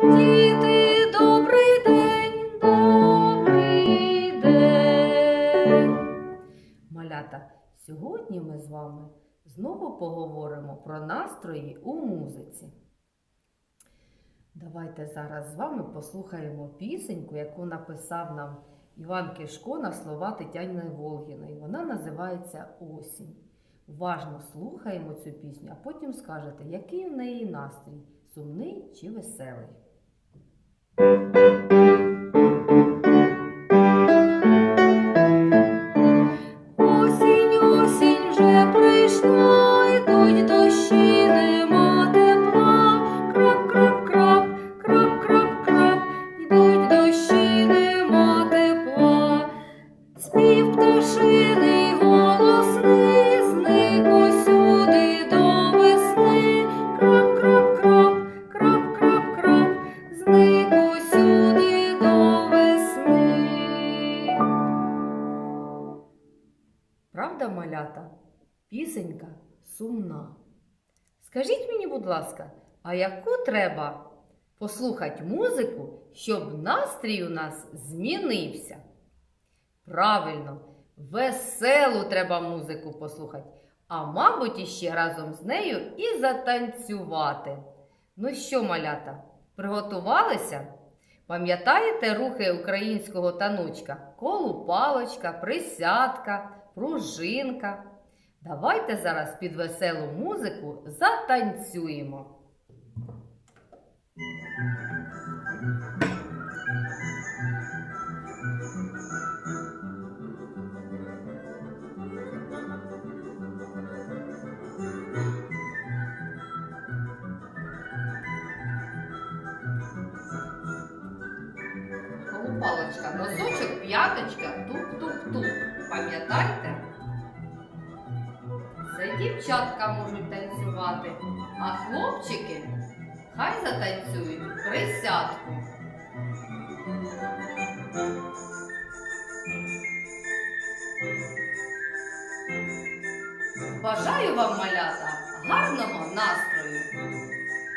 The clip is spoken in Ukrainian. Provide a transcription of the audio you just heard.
Діти, добрий день. Малята, сьогодні ми з вами знову поговоримо про настрої у музиці. Давайте зараз з вами послухаємо пісеньку, яку написав нам Іван Кишко на слова Тетяни Волгіної. Вона називається Осінь. Уважно слухаємо цю пісню, а потім скажете, який у неї настрій сумний чи веселий. Осінь, осінь вже Правда, малята? Пісенька сумна. Скажіть мені, будь ласка, а яку треба послухати музику, щоб настрій у нас змінився? Правильно, веселу треба музику послухати, а мабуть, іще разом з нею і затанцювати. Ну що, малята, приготувалися? Пам'ятаєте рухи українського таночка? Колупалочка, присядка, пружинка. Давайте зараз під веселу музику затанцюємо. Колупалочка, носочок, п'яточка, туп-туп-туп. Пам'ятаєте? Це дівчатка можуть танцювати, а хлопчики хай затанцюють присядку. Бажаю вам, малята, гарного настрою!